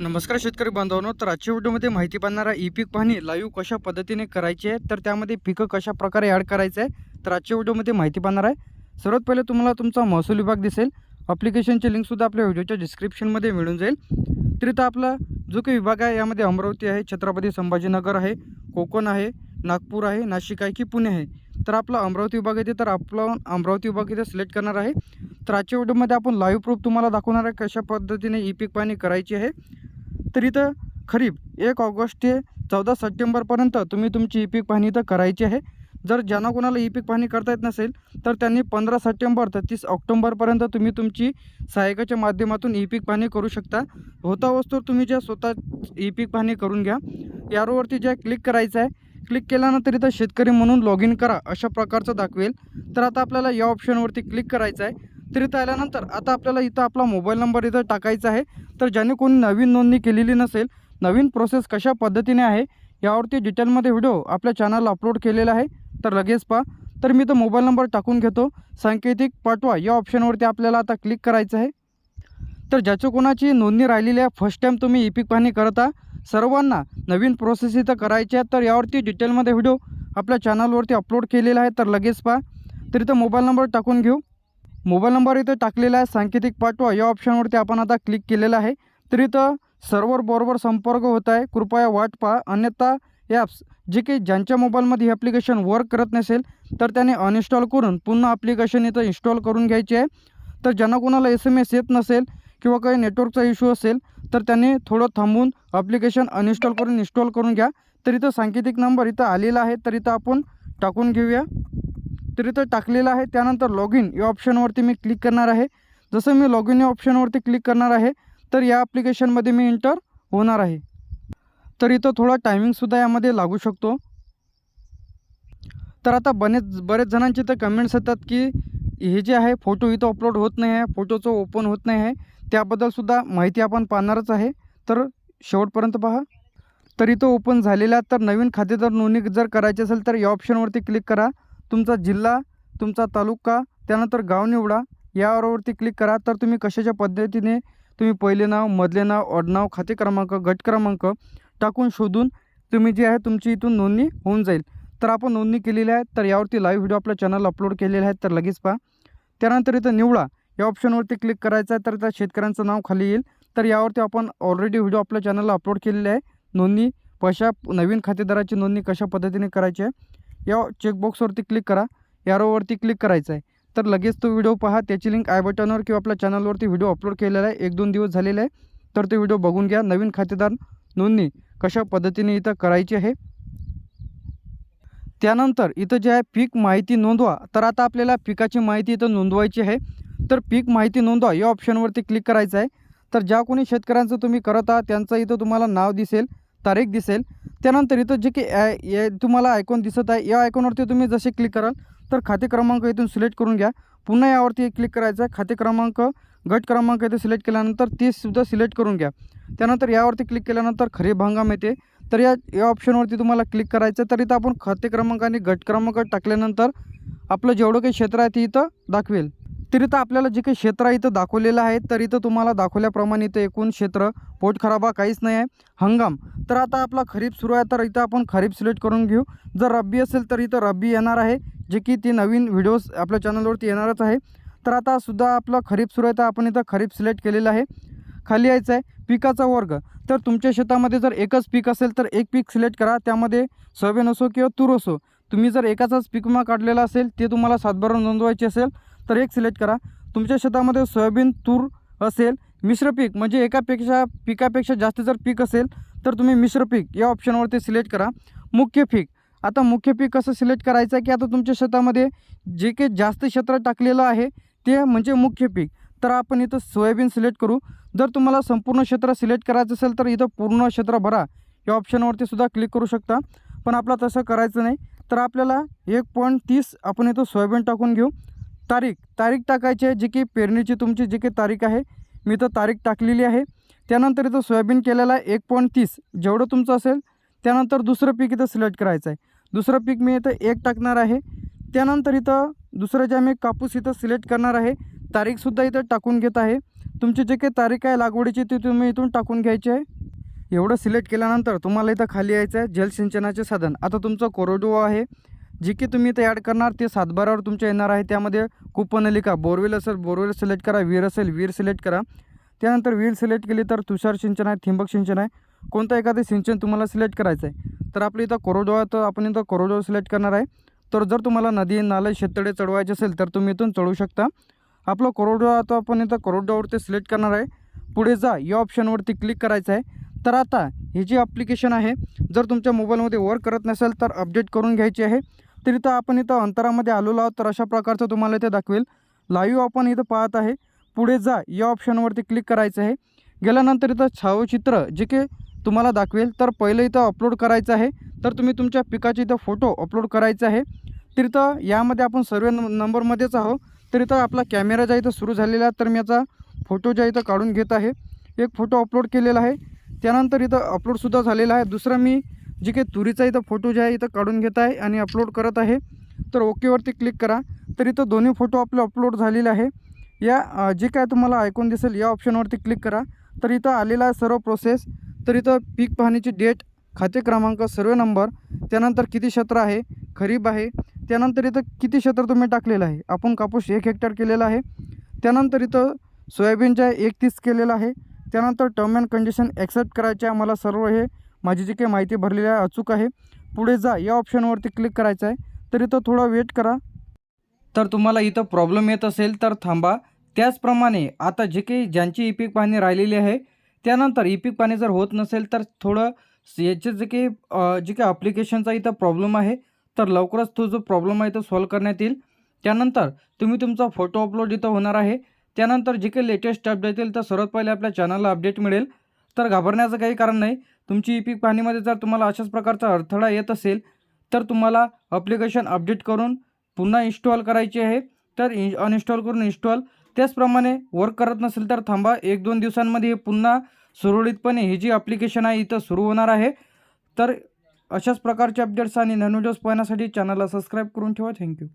नमस्कार शेतकरी बांधवांनो तर आजच्या व्हिडिओमध्ये माहिती पाहणारा ई पीक पाहणी लाईव्ह कशा पद्धतीने करायची आहे तर त्यामध्ये पिकं कशा प्रकारे ॲड करायचं आहे तर आजच्या व्हिडिओमध्ये माहिती पाहणार आहे. सर्वात पहिले तुम्हाला तुमचा महसूल विभाग दिसेल अप्लिकेशनची लिंकसुद्धा आपल्या व्हिडिओच्या डिस्क्रिप्शनमध्ये मिळून जाईल. तर इथं आपला जो काही विभाग आहे यामध्ये अमरावती आहे छत्रपती संभाजीनगर आहे कोकण आहे नागपूर आहे नाशिक आहे की पुणे आहे. तर आपला अमरावती विभाग येते तर आपला अमरावती विभाग इथे सिलेक्ट करणार आहे. तर आजच्या व्हिडिओमध्ये आपण लाईव्ह प्रूफ तुम्हाला दाखवणार आहे कशा पद्धतीने ई पीक पाहणी करायची आहे. तर इथं खरीप. एक ऑगस्ट ते चौदा सप्टेंबरपर्यंत तुम्ही तुमची ई पीक पाहणी तर करायची आहे. जर ज्यांना कोणाला ई पीक पाहणी करता येत नसेल तर त्यांनी पंधरा सप्टेंबर ते तीस ऑक्टोंबरपर्यंत तुम्ही तुमची सहायकाच्या माध्यमातून ई पीक पाहणी करू शकता. होता वस्तू तुम्ही ज्या स्वतः ई पीक पाहणी करून घ्या. यारोवरती ज्या क्लिक करायचं आहे क्लिक केल्यानंतर इथं शेतकरी म्हणून लॉग इन करा अशा प्रकारचं दाखवेल. तर आता आपल्याला या ऑप्शनवरती क्लिक करायचं आहे. तर इथं आल्यानंतर आता आपल्याला इथं आपला मोबाईल नंबर इथं टाकायचा आहे. तर ज्याने कोणी नवीन नोंदणी केलेली नसेल नवीन प्रोसेस कशा पद्धतीने आहे यावरती डिटेलमध्ये व्हिडिओ आपल्या चॅनलला अपलोड केलेला आहे. तर लगेच पहा. तर मी तो मोबाईल नंबर टाकून घेतो. सांकेतिक पाठवा. या ऑप्शनवरती आपल्याला आता क्लिक करायचं आहे. तर ज्याच्या कोणाची नोंदणी राहिलेली आहे फर्स्ट टाईम तुम्ही ई पीक पाहणी करता सर्वांना नवीन प्रोसेस इथं करायची आहे. तर यावरती डिटेलमध्ये व्हिडिओ आपल्या चॅनलवरती अपलोड केलेला आहे. तर लगेच पहा. तर इथं मोबाईल नंबर टाकून घेऊ. मोबाईल नंबर इथं टाकलेला आहे सांकेतिक पाठवा. या ऑप्शनवरती आपण आता क्लिक केलेलं आहे. तर इथं सर्व्हर बरोबर संपर्क होत आहे. कृपया वाट पहा. अन्यथा ॲप्स जे की ज्यांच्या मोबाईलमध्ये हे ॲप्लिकेशन वर्क करत नसेल तर त्याने अनइन्स्टॉल करून पुन्हा ॲप्लिकेशन इथं इन्स्टॉल करून घ्यायचे आहे. तर ज्यांना कोणाला एस एम एस येत नसेल किंवा काही नेटवर्कचा इश्यू असेल तर त्यांनी थोडं थांबून ॲप्लिकेशन अनइन्स्टॉल करून इन्स्टॉल करून घ्या. तर इथं सांकेतिक नंबर इथं आलेला आहे. तर इथं आपण टाकून घेऊया. तर इथं टाकलेलं आहे. त्यानंतर लॉग इन या ऑप्शनवरती मी क्लिक करणार आहे. जसं मी लॉग इन या ऑप्शनवरती क्लिक करणार आहे तर या ॲप्लिकेशनमध्ये मी इंटर होणार आहे. तर इथं थोडा टायमिंगसुद्धा यामध्ये लागू शकतो. तर आता बरेच बरेच जणांचे तर कमेंट्स येतात की हे जे आहे फोटो इथं अपलोड होत नाही आहे फोटोचं ओपन होत नाही आहे. त्याबद्दलसुद्धा माहिती आपण पाहणारच आहे. तर शेवटपर्यंत पहा. तर इथं ओपन झालेलं आहे तर नवीन खातेदार नोंदणी जर करायची असेल तर या ऑप्शनवरती क्लिक करा. तुमचा जिल्हा तुमचा तालुका त्यानंतर गाव निवडा. यावरती क्लिक करा. तर तुम्ही कशाच्या पद्धतीने तुम्ही पहिले नाव मधले नाव ऑडनाव खाते क्रमांक गट क्रमांक टाकून शोधून तुम्ही जे आहे तुमची इथून नोंदणी होऊन जाईल. तर आपण नोंदणी केलेली आहे. तर यावरती लाईव्ह व्हिडिओ आपल्या चॅनल अपलोड केलेले आहेत. तर लगेच पहा. त्यानंतर इथं निवडा. या ऑप्शनवरती क्लिक करायचं आहे. तर त्या शेतकऱ्यांचं नाव खाली येईल. तर यावरती आपण ऑलरेडी व्हिडिओ आपल्या चॅनलला अपलोड केलेले आहे. नोंदणी कशा नवीन खातेदाराची नोंदणी कशा पद्धतीने करायची आहे? या चेकबॉक्सवरती क्लिक करा. यारोवरती क्लिक करायचं आहे. तर लगेच तो व्हिडिओ पहा. त्याची लिंक आय बटनवर किंवा आपल्या चॅनलवरती व्हिडिओ अपलोड केलेला आहे. एक दोन दिवस झालेले आहे. तर ते व्हिडिओ बघून घ्या. नवीन खातेदार नोंदणी कशा पद्धतीने इथं करायची आहे. त्यानंतर इथं जे आहे पीक माहिती नोंदवा. तर आता आपल्याला पिकाची माहिती इथं नोंदवायची आहे. तर पीक माहिती नोंदवा. या ऑप्शनवरती क्लिक करायचं आहे. तर ज्या कोणी शेतकऱ्यांचं तुम्ही करत आहात त्यांचं इथं तुम्हाला नाव दिसेल. तारीख दिसेल. त्यानंतर इथं जे की ए तुम्हाला आयकॉन दिसत आहे. या आयकॉनवरती तुम्ही जसे क्लिक कराल तर खाते क्रमांक इथून सिलेक्ट करून घ्या. पुन्हा यावरती क्लिक करायचं आहे. खाते क्रमांक गट क्रमांक इथे सिलेक्ट केल्यानंतर तीसुद्धा सिलेक्ट करून घ्या. त्यानंतर यावरती क्लिक केल्यानंतर खरीप हंगाम येते. तर या या ऑप्शनवरती तुम्हाला क्लिक करायचं तर इथं आपण खाते क्रमांक आणि गट क्रमांक टाकल्यानंतर आपलं जेवढं काही क्षेत्र आहे ते इथं दाखवेल. तर आपल्याला जे काही क्षेत्र आहे इथं दाखवलेलं आहे तर इथं तुम्हाला दाखवल्याप्रमाणे इथं एकूण क्षेत्र पोटखराबा काहीच नाही आहे. हंगाम. तर आता आपला खरीप सुरू आहे तर इथं आपण खरीप सिलेक्ट करून घेऊ. जर रब्बी असेल तर इथं रब्बी येणार आहे जे की ती नवीन व्हिडिओज आपल्या चॅनलवरती येणारच आहे. तर आता सुद्धा आपलं खरीप सुरू आहे तर आपण इथं खरीप सिलेक्ट केलेलं आहे. खाली यायचं आहे पिकाचा वर्ग. तर तुमच्या शेतामध्ये जर एकच पीक असेल तर एक पीक सिलेक्ट करा. त्यामध्ये सोयाबीन असो किंवा तूर असो. तुम्ही जर एकाचाच पीक विमा काढलेला असेल ते तुम्हाला सातबारा नोंदवायची असेल. तर एक सिलेक्ट करा. तुमच्या शेतामध्ये सोयाबीन तूर असेल मिश्र पीक म्हणजे एकापेक्षा पिकापेक्षा जास्त जर पीक असेल तर तुम्ही मिश्र पीक या ऑप्शनवरती सिलेक्ट करा. मुख्य पीक. आता मुख्य पीक कसं सिलेक्ट करायचं आहे की आता तुमच्या शेतामध्ये जे काही जास्त क्षेत्र टाकलेलं आहे ते म्हणजे मुख्य पीक. तर आपण इथं सोयाबीन सिलेक्ट करू. जर तुम्हाला संपूर्ण क्षेत्र सिलेक्ट करायचं असेल तर इथं पूर्ण क्षेत्र भरा. या ऑप्शनवरती सुद्धा क्लिक करू शकता. पण आपला तसं करायचं नाही. तर आपल्याला एक पॉईंट तीस आपण इथं सोयाबीन टाकून घेऊ. तारीख तारीख टाकायची आहे जी की पेरणीची तुमची जी काही तारीख आहे. मी तर तारीख टाकलेली आहे. त्यानंतर इथं सोयाबीन केलेलं आहे एक पॉईंट तीस. जेवढं तुमचं असेल त्यानंतर दुसरं पीक इथं सिलेक्ट करायचं आहे. दुसरं पीक मी इथं एक टाकणार आहे. त्यानंतर इथं दुसरं जे मी कापूस इथं सिलेक्ट करणार आहे तारीखसुद्धा इथं टाकून घेत आहे. तुमची जे काही तारीख आहे लागवडीची ती तुम्ही इथून टाकून घ्यायची आहे. एवढं सिलेक्ट केल्यानंतर तुम्हाला इथं खाली यायचं आहे जलसिंचनाचे साधन. आता तुमचं कोरडवा आहे. जी की तुम्ही इथे ॲड करणार ते सातबारावर तुमच्या येणार आहे. त्यामध्ये कूपनलिका बोरवेल असेल बोरवेल सिलेक्ट करा. वीर असेल विहीर सिलेक्ट करा. त्यानंतर वीर सिलेक्ट केली तर तुषार सिंचन आहे थिंबक सिंचन आहे. कोणतं एखादं सिंचन तुम्हाला सिलेक्ट करायचं आहे. तर आपलं इथं कोरडवा तर आपण इथं कोरडवा सिलेक्ट करणार आहे. तर जर तुम्हाला नदी नाले शेततळे चढवायचे असेल तर तुम्ही इथून चढवू शकता. आपलं कोरडवा तर आपण इथं कोरडवावरती सिलेक्ट करणार आहे. पुढे जा या ऑप्शनवरती क्लिक करायचं आहे. तर आता हे जे ॲप्लिकेशन आहे जर तुमच्या मोबाईलमध्ये वर्क करत नसेल तर अपडेट करून घ्यायची आहे. तर इथं आपण इथं अंतरामध्ये आलेलो आहोत तर अशा प्रकारचं तुम्हाला इथे दाखवेल. लाईव्ह आपण इथं पाहत आहे. पुढे जा या ऑप्शनवरती क्लिक करायचं आहे. गेल्यानंतर इथं छावचित्र जे की तुम्हाला दाखवेल. तर पहिलं इथं अपलोड करायचं आहे. तर तुम्ही तुमच्या पिकाचे इथं फोटो अपलोड करायचा आहे. तर इथं यामध्ये आपण सर्व नंबरमध्येच आहो तर इथं आपला कॅमेरा ज्या इथं सुरू झालेला आहे तर मी याचा फोटो ज्या इथं काढून घेत आहे. एक फोटो अपलोड केलेला आहे. त्यानंतर इथं अपलोडसुद्धा झालेला आहे. दुसरा मी जे काही तुरीचा इथं फोटो जे आहे इथं काढून घेत आहे आणि अपलोड करत आहे. तर ओकेवरती क्लिक करा. तर इथं दोन्ही फोटो आपले अपलोड झालेले आहे. या जे काय तुम्हाला ऐकून दिसेल या ऑप्शनवरती क्लिक करा. तर इथं आलेला आहे सर्व प्रोसेस तर इथं पीक पाहणीची डेट खाते क्रमांक सर्वे नंबर त्यानंतर किती क्षेत्र आहे खरीप आहे त्यानंतर इथं किती क्षेत्र तुम्ही टाकलेलं आहे. आपण कापूस एक हेक्टर केलेला आहे. त्यानंतर इथं सोयाबीनच्या एक तीस केलेलं आहे. त्यानंतर टर्म अँड कंडिशन ॲक्सेप्ट करायचे आम्हाला सर्व हे. माझी जी काही माहिती भरलेली आहे अचूक आहे पुढे जा या ऑप्शनवरती क्लिक करायचं आहे. तर इथं थोडा वेट करा. तर तुम्हाला इथं प्रॉब्लेम येत असेल तर थांबा. त्याचप्रमाणे आता जे काही ज्यांची ई पीक पाहणी राहिलेली आहे त्यानंतर ई पीक पाहणी जर होत नसेल तर थोडं याचे जे काही जे काही अप्लिकेशनचा इथं प्रॉब्लेम आहे तर लवकरच तो जो प्रॉब्लेम आहे तो सॉल्व करण्यात येईल. त्यानंतर तुम्ही तुमचा फोटो अपलोड इथं होणार आहे. त्यानंतर जे काही लेटेस्ट अपडेट येईल तर सर्वात पहिले आपल्या चॅनलला अपडेट मिळेल. तर घाबरण्याचं काही कारण नाही. तुमची ई पीक पाहणीमध्ये जर तुम्हाला अशाच प्रकारचा अडथळा येत असेल तर तुम्हाला अप्लिकेशन अपडेट करून पुन्हा इन्स्टॉल करायची आहे. तर इ अनइन्स्टॉल करून इन्स्टॉल त्याचप्रमाणे वर्क करत नसेल तर थांबा. एक दोन दिवसांमध्ये हे पुन्हा सुरळीतपणे हे जी ॲप्लिकेशन आहे इथं सुरू होणार आहे. तर अशाच प्रकारचे अपडेट्स आणि नवीन व्हिडिओज पाहण्यासाठी चॅनलला सबस्क्राईब करून ठेवा. थँक्यू